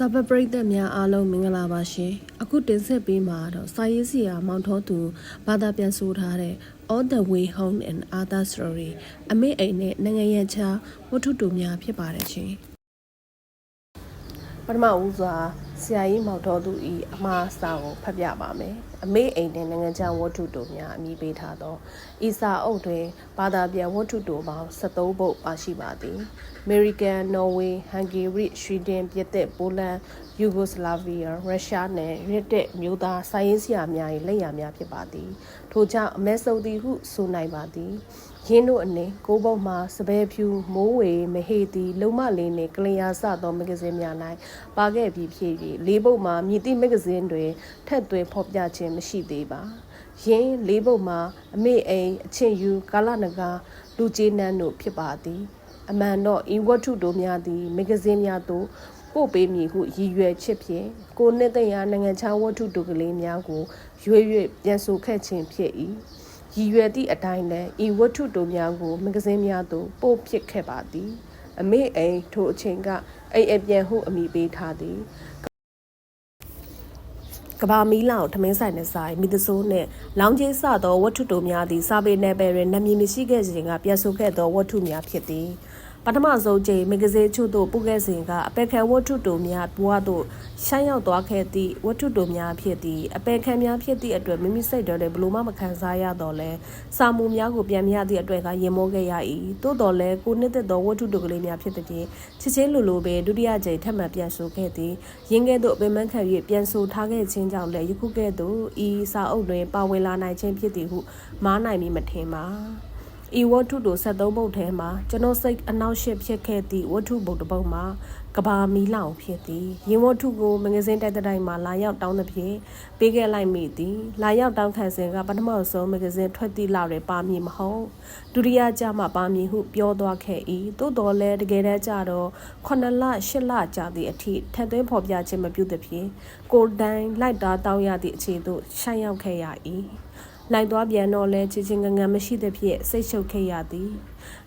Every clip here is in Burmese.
စာပပရိသတ်များအားလုံးမင်္ဂလာပါရှင်အခုတင်ဆက်ပေးမှာတော့စာရေးဆရာမောင်ထောသူဘာသာပြန်ဆိုထားတဲ့ All the way home and other story အမေအိမ်နဲ့နိုင်ငံရခြားဝတ္ထုတူများဖြစ်ပါတယ်ရှင်ပထမဦးစွာ ဆရာကြီးမောင်ထောသူဤအမှားစာကိုဖတ်ပြပါမယ်အမေအိမ်နဲ့နိုင်ငံခြားဝတ္ထုတူများအမည်ပေးထားသောဤစာအုပ်တွင်ဘာသာပြန်ဝတ္ထုတူပေါင်း73ပုဒ်ပါရှိပါသည် American, Norway, Hungary, Sweden, ပြင်သစ်, Poland, Yugoslavia, Russia နှင့်ရစ်တဲ့မြို့သားစာရေးဆရာများ၏လက်ရာများဖြစ်ပါသည်ထို့ကြောင့်အမဲဆုပ်သည်ဟုဆိုနိုင်ပါသည် ရင်းတို့အနေကိုဘုံမှာစပယ်ဖြူမိုးဝေမဟေသည်လုံမလေးနှင့်ကလျာစသောမဂ္ဂဇင်းများ၌ပါခဲ့ပြီးဖြစ်၍လေးပုတ်မှာမြည်သည့်မဂ္ဂဇင်းတွင်ထက်သွင်းဖော်ပြခြင်းမရှိသေးပါရင်းလေးပုတ်မှာအမေအိမ်အချင်းယူကာလနဂါလူကျေးနန်းတို့ဖြစ်ပါသည်အမှန်တော့ဤဝတ္ထုတို့များသည်မဂ္ဂဇင်းများသို့ပို့ပေးမည်ဟုရည်ရွယ်ချက်ဖြင့်ကိုနှစ်သိမ့်ရာနိုင်ငံခြားဝတ္ထုတို့ကလေးများကိုရွေ့ရွေ့ပြန်ဆိုခဲ့ခြင်းဖြစ်၏ ရည်ရွယ်သည့်အတိုင်းလည်းဤဝတ္ထုတို့များကိုမဂ္ဂဇင်းများသို့ပို့ဖြစ်ခဲ့ပါသည် အမေအိမ်ထိုအချိန်ကအိမ်အပြန်ဟုအမိပေးထားသည်ကဘာမီလာကိုထမင်းဆိုင်နဲ့ဆိုင်မိသဆိုးနဲ့လောင်းကျင်းစသောဝတ္ထုတို့များသည်စာပေနယ်ပယ်တွင်နာမည်မရှိခဲ့စဉ်ကပြန်ဆိုခဲ့သောဝတ္ထုများဖြစ်သည် ပထမဆုံးချိန်မဂ္ဂဇင်းချို့တို့ပုခဲ့စဉ်ကအပယ်ခံဝတ္ထုတို့များဘဝသို့ရှိုင်းရောက်သွားခဲ့သည့်ဝတ္ထုတို့များဖြစ်သည့်အပယ်ခံများဖြစ်သည့်အတွက်မိမိစိတ်တော်လည်းဘလို့မှမခံစားရတော့လဲစာမှုများကိုပြန်မရသည့်အတွက်ကရင်မိုးခဲ့ရ၏သို့တော်လည်းကိုနှစ်သက်သောဝတ္ထုတို့ကလေးများဖြစ်တဲ့ဖြင့်ချစ်ချင်းလိုလိုပဲဒုတိယကြိမ်ထပ်မံပြန်ဆိုခဲ့သည်ရင်းကဲ့သို့အပင်မခံ၍ပြန်ဆိုထားခဲ့ခြင်းကြောင့်လည်းယခုကဲ့သို့ဤစာအုပ်တွင်ပါဝင်လာနိုင်ခြင်းဖြစ်သည်ဟုမားနိုင်မိမထင်ပါ ဤဝတ္ထုတို့73ပုဒ်ထဲမှာကျွန်တော်စိတ်အနောက်ရှစ်ဖြစ်ခဲ့သည့်ဝတ္ထုပုဒ်တစ်ပုဒ်မှာကဘာမီလောင်ဖြစ်သည်ရင်ဝတ္ထုကိုမဂ္ဂဇင်းတိုက်တိုင်းမှာလာရောက်တောင်းသဖြင့်ပေးခဲ့လိုက်မိသည်လာရောက်တောင်းခံစဉ်ကပထမဆုံးမဂ္ဂဇင်းထွက်သည့်လောက်တွင်ပါမည်မဟုတ်ဒုတိယကြမှာပါမည်ဟုပြောသွားခဲ့၏သို့တော်လည်းတကယ်တမ်းကျတော့9လ10လကြာသည့်အထိထက်သွင်းဖော်ပြခြင်းမပြုသဖြင့်ကိုယ်တိုင်လိုက်တာတောင်းရသည့်အခြေသို့ရှိုင်းရောက်ခဲ့ရ၏ လိုက်သွားပြန်တော့လဲချစ်ချင်းငငယ်မရှိသဖြင့်စိတ်ရှုပ်ခဲ့ရသည်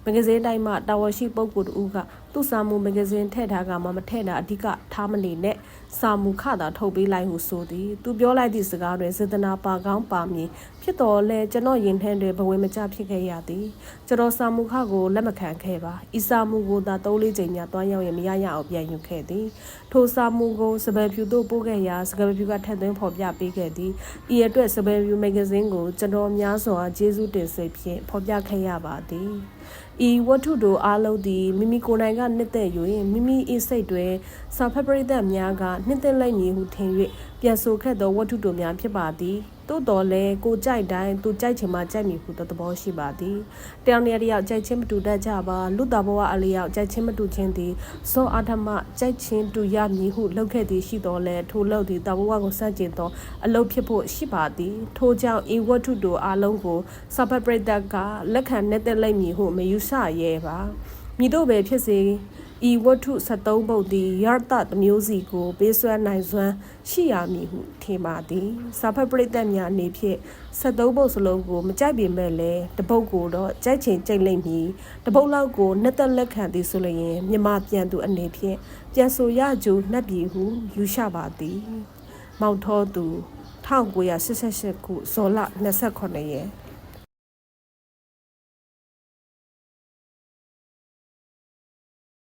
မဂ္ဂဇင်းတိုင်းမှာတာဝန်ရှိပုဂ္ဂိုလ်တူကသူ့စာမှုမဂ္ဂဇင်းထည့်ထားကမှမထည့်တာအဓိကထားမနေနဲ့စာမှုခတာထုတ်ပေးလိုက်ဟုဆိုသည်သူပြောလိုက်သည့်စကားတွင်စေတနာပါကောင်းပါမည်ဖြစ်တော်လဲကျွန်တော်ရင်ထဲတွင်ဘဝမကျဖြစ်ခဲ့ရသည်ကျွန်တော်စာမှုခကိုလက်မခံခဲ့ပါဤစာမှုကိုသာ၃လေးချိန်ညတွားရောက်ရင်မရရအောင်ပြန်ယူခဲ့သည်ထိုစာမှုကိုစပယ်ဖြူတို့ပို့ခဲ့ရာစပယ်ဖြူကထက်သွင်းဖော်ပြပေးခဲ့သည်ဤအတွက်စပယ်ဖြူမဂ္ဂဇင်းကိုကျွန်တော်များစွာကျေးဇူးတင်စိတ်ဖြင့်ဖော်ပြခဲ့ရပါသည်ဤဝတ္ထုတို့အားလုံးသည်မိမိကိုယ်တိုင်ကနှစ်သက်၍မိမိ၏စိတ်တွင်စာဖက်ပရိသတ်များကနှစ်သက်လိုက်မည်ဟုထင်၍ပြန်ဆိုခဲ့သောဝတ္ထုတို့များဖြစ်ပါသည် သို့တော်လည်းကိုကြိုက်တိုင်းသူကြိုက်ချင်မှကြိုက်မည်ဟုသောသဘောရှိပါသည်တယောက်နဲ့တယောက်ကြိုက်ချင်းမတူတတ်ကြပါလူသားဘဝအလျောက်ကြိုက်ချင်းမတူချင်းသည်စောအာထမကြိုက်ချင်းတူရမည်ဟုလှုပ်ခဲ့သည်ရှိတော်လဲထိုလှုပ်သည်တဘဝကိုစန့်ကျင်သောအလုပ်ဖြစ်ဖို့ရှိပါသည်ထို့ကြောင့်ဤဝတ္ထုတို့အလုံးကိုစပပရိသတ်ကလက်ခံနဲ့တက်လိုက်မည်ဟုမယူဆရဲပါမိတို့ပဲဖြစ်စေ ဤဝတ္ထု73ပုဒ်သည်ယရတတမျိုးစီကိုပေးစွမ်းနိုင်စွမ်းရှိရမည်ဟုထင်ပါသည်စာဖတ်ပရိသတ်များအနေဖြင့်73ပုဒ်စလုံးကိုမကြိုက်ပေမဲ့လည်းတပုတ်ကိုတော့ကြိုက်ချင်ကြိတ်လိမ့်မည်တပုတ်လောက်ကိုနှစ်သက်လက်ခံသည်ဆိုလျင်မြမပြန်သူအနေဖြင့်ပြန်ဆိုရကြိုနှက်ပြီဟုယူရှပါသည်မောက်ထောသူ1988ခုဇော်လ28ရက်